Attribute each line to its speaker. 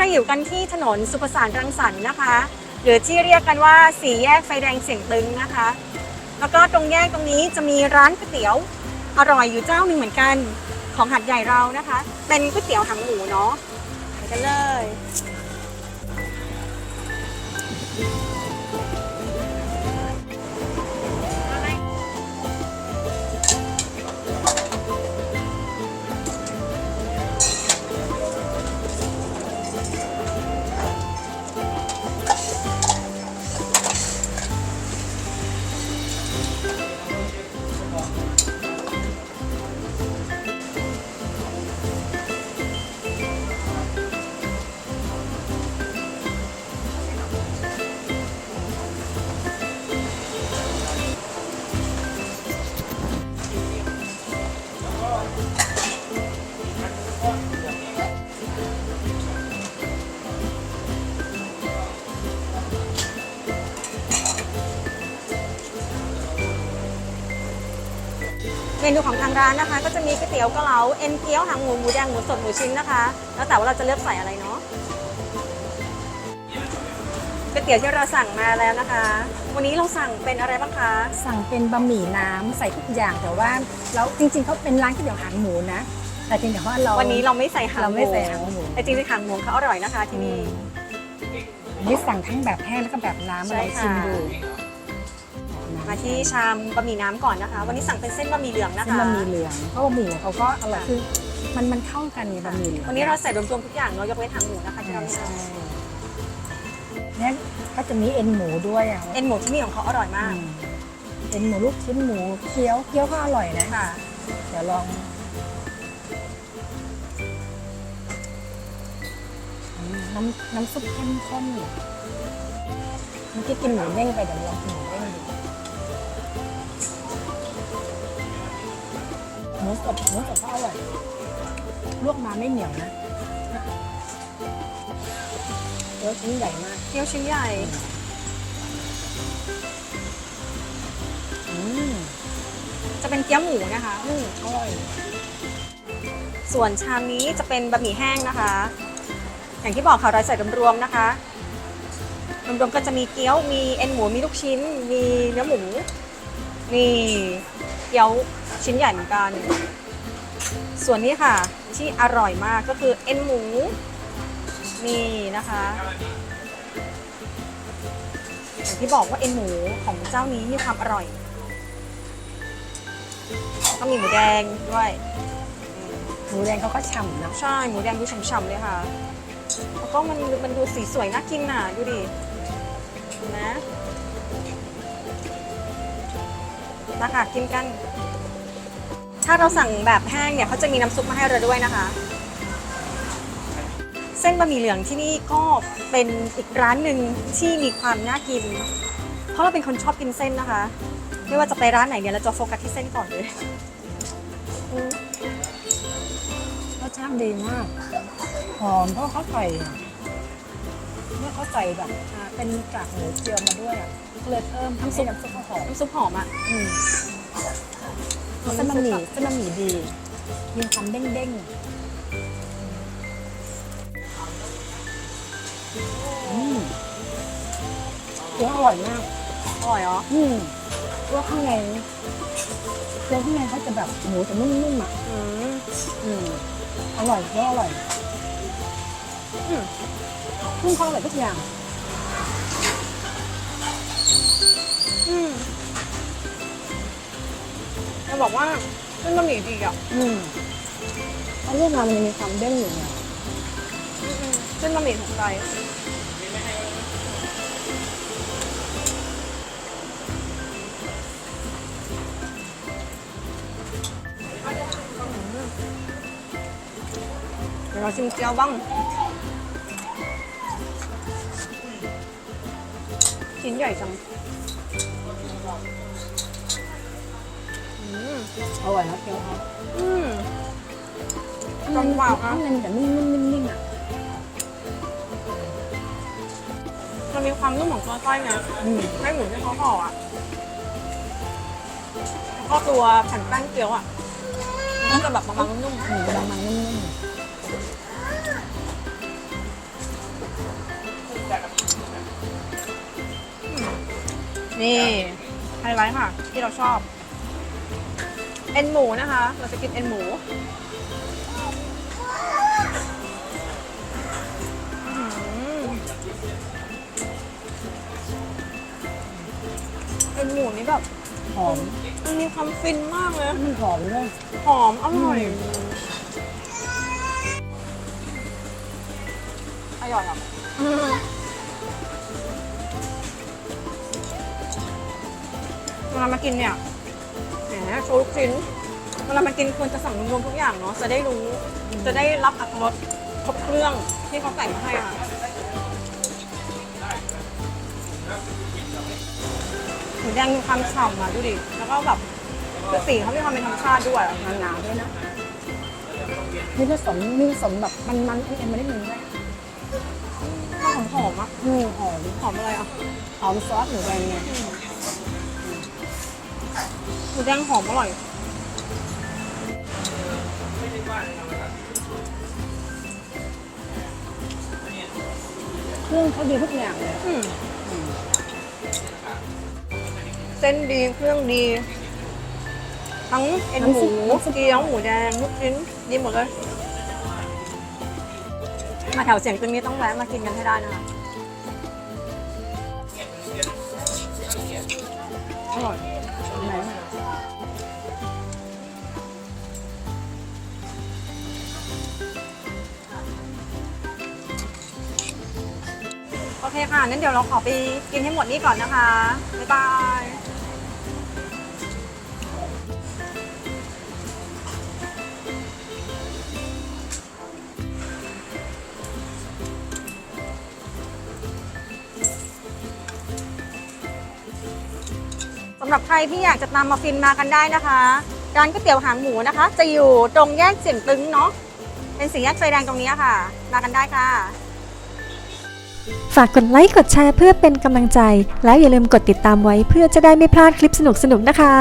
Speaker 1: เราอยู่กันที่ถนนสุภสานรังสรรค์นะคะ หรือที่เรียกกันว่าสี่แยกไฟแดงเสียงตึงนะคะ แล้วก็ตรงแยกตรงนี้จะมีร้านก๋วยเตี๋ยวอร่อยอยู่เจ้าหนึ่งเหมือนกันของหัดใหญ่เรานะคะ เป็นก๋วยเตี๋ยวหางหมูเนาะไปกันเลย เมนูของทางร้านนะคะ ก็จะมีก๋วยเตี๋ยวเกะเหลาเอ็นเกี๊ยวหางหมูหมูแดงหมูสดหมูชิ้นนะคะ แล้วแต่ว่าเราจะเลือกใส่อะไรเนาะก๋วยเตี๋ยวที่เราสั่งมาแล้วนะคะ วันนี้เราสั่งเป็นอะไรบ้างคะ
Speaker 2: สั่งเป็นบะหมี่น้ำใส่ทุกอย่างแต่ว่าแล้วจริงๆเขาเป็นร้านก๋วยเตี๋ยวหางหมูนะ แต่เพียงแต่ว่าเรา
Speaker 1: วันนี้เราไม่ใส่หาง
Speaker 2: เราไม่ใส่หางหมู
Speaker 1: แต่จริงๆหางหมูเขาอร่อยนะคะที่นี่
Speaker 2: นี่สั่งทั้งแบบแห้งแล้วก็แบบน้ำ
Speaker 1: ใช่
Speaker 2: มาลอง
Speaker 1: ค่ะ
Speaker 2: ชิมดู
Speaker 1: มาที่ชามบะหมี่น้ำก่อนนะคะ วันนี้สั่งเป็นเส้นบะหมี่เหลืองนะ
Speaker 2: เส้น
Speaker 1: คะ
Speaker 2: บะหมี่เหลืองเพราะบะหมี่เขาก็อร่อยคือมันมันเข้ากันไงบะหมี่เหลือง
Speaker 1: วันนี้เราใส่รวมๆทุกอย่างเนาะยกเว้นหางหมูนะคะที่เราไม่
Speaker 2: ใช่
Speaker 1: ใส่
Speaker 2: เนี่ยก็จะมีเอ็นหมูด้วยอะ
Speaker 1: เอ็นหมูที่นี่ของเขาอร่อยมาก
Speaker 2: อืมเอ็นหมูลูกชิ้นหมูเคี้ยวเคี้ยวก็อร่อยนะ
Speaker 1: ค่ะ
Speaker 2: เดี๋ยวลองอืมน้ำน้ำซุปเข้มข้นเมื่อกี้กินหมูเด้งไปเดี๋ยวลองกินหมูเด้ง หมูสดหมูสดก็อร่อยลวกมาไม่เหนียวนะเดี๋ยวชิ้นใหญ่มาก
Speaker 1: เกี๊ยวชิ้นใหญ่
Speaker 2: อืม
Speaker 1: จะเป็นเกี๊ยวหมูนะคะ
Speaker 2: อืมอร่อย
Speaker 1: ส่วนชามนี้จะเป็นบะหมี่แห้งนะคะ อย่างที่บอกค่ะเราใส่รวมๆนะคะรวมๆก็จะมีเกี๊ยว มีเอ็นหมู มีลูกชิ้น มีเนื้อหมู มีเกี๊ยว ชิ้นใหญ่เหมือนกัน ส่วนนี้ค่ะที่อร่อยมากก็คือเอ็นหมูนี่นะคะ อย่างที่บอกว่าเอ็นหมูของเจ้านี้มีความอร่อยแล้วก็มีหมูแดงด้วย
Speaker 2: หมูแดงเขาก็ฉ่ำนะ
Speaker 1: ใช่ หมูแดงดูฉ่ำๆเลยค่ะ แล้วก็มันมันดูสีสวยน่ากินน่ะ ดูดิเห็นะมาค่ะกินกัน ถ้าเราสั่งแบบแห้งเนี่ยเขาจะมีน้ำซุปมาให้เราด้วยนะคะ เส้นบะหมี่เหลืองที่นี่ก็เป็นอีกร้านหนึ่งที่มีความน่ากิน เพราะเราเป็นคนชอบกินเส้นนะคะ ไม่ว่าจะไปร้านไหนเนี่ยเราจะโฟกัสที่เส้นก่อนเลยอืม
Speaker 2: รสชาติดีมาก หอมเพราะเขาใส่เนี่ยเขาใส่แบบอ่าเป็นกากหมูเจียวมาด้วยอะก็เลยเพิ่มทำซุปน้ำซุปเขาหอม
Speaker 1: น้ำซุปหอมอะ
Speaker 2: อืม เส้นบะหมี่เส้นบะหมี่ดี มีความเด้งเด้งๆอืมเคี้ยวอร่อยมาก
Speaker 1: อร่อยเหรอ
Speaker 2: อืมเพราะว่าข้างในเคี้ยวข้างในเขาจะแบบหมูจะนุ่มๆอะ
Speaker 1: อืม
Speaker 2: อืมอร่อยเคี้ยวอร่อย
Speaker 1: อืม
Speaker 2: เครื่องเขาอร่อยทุกอย่าง
Speaker 1: อืม จะบอกว่าเส้นบะหมี่ดีอะ
Speaker 2: อืมเพราะเรื่องราวมันมีความเด้งอยู่ไง
Speaker 1: เส้นบะหมี่ถูกใจเดี๋ยวเราชิมเกี๊ยวบ้างชิ้นใหญ่จัง อ
Speaker 2: ร่อยนะเคี้ยวครั
Speaker 1: อืม
Speaker 2: กลม
Speaker 1: กล่อม
Speaker 2: ครับเนแต่นิ่มๆนิ่มๆอะ
Speaker 1: มันมีความนุ่มของตัวไส้นะไม่หมุนที่เขาห่ออะแล้วก็ตัวแผ่นแป้งเกี๊ยวอะมันก็จะแบบบางๆนุ่มๆ
Speaker 2: หมูบางๆนุ่มๆ
Speaker 1: นี่ไฮไลท์ค่ะ ที่เราชอบ เอ็นหมูนะคะ เราจะกินเอ็นหมูอื้อหือเอ็นหมูนี่แบบ
Speaker 2: หอม
Speaker 1: มันมีความฟินมากเลย
Speaker 2: มันหอมด้วย
Speaker 1: หอม อร่อย อร่อยอะเวลามากินเนี่ย แหมโชว์ลูกชิ้นเวลามากินควรจะสั่งรวมๆทุกอย่างเนาะจะได้รู้ จะได้รับอรรถรสครบเครื่องที่เขาใส่มาให้ค่ะหมูแดงมีความฉ่ำอะดูดิ แล้วก็แบบคือสีเขามีความเป็นธรรมชาติด้วย
Speaker 2: หนาๆด้วยนะมีผสมมีผสมแบบมันๆเอ็นๆมาได้หนึ่งด้วย
Speaker 1: หอมหอมๆอะ
Speaker 2: อืมหอม
Speaker 1: หอมอะไรอะ
Speaker 2: หอมซอสหมูแดงไง
Speaker 1: หมูแดงหอมอร่อย
Speaker 2: เครื่องเขาดีทุกอย่างเลย
Speaker 1: อืมเส้นดีเครื่องดี ทั้งเอ็นหมูเกี๊ยวหมูแดงลูกชิ้นดีหมดเลย มาแถวเสียงตึงนี้ต้องแวะมากินกันให้ได้นะคะอร่อย เคค่ะงั้นเดี๋ยวเราขอไปกินให้หมดนี่ก่อนนะคะ บ๊ายบายสำหรับใครที่อยากจะนำมาฟินมากันได้นะคะ ร้านก๋วยเตี๋ยวหางหมูนะคะ จะอยู่ตรงแยกเสียงตึงเนาะเป็นสี่แยกไฟแดงตรงนี้ค่ะ มากันได้ค่ะ
Speaker 3: ฝากกดไลค์กดแชร์เพื่อเป็นกำลังใจ แล้วอย่าลืมกดติดตามไว้เพื่อจะได้ไม่พลาดคลิปสนุกๆนะคะ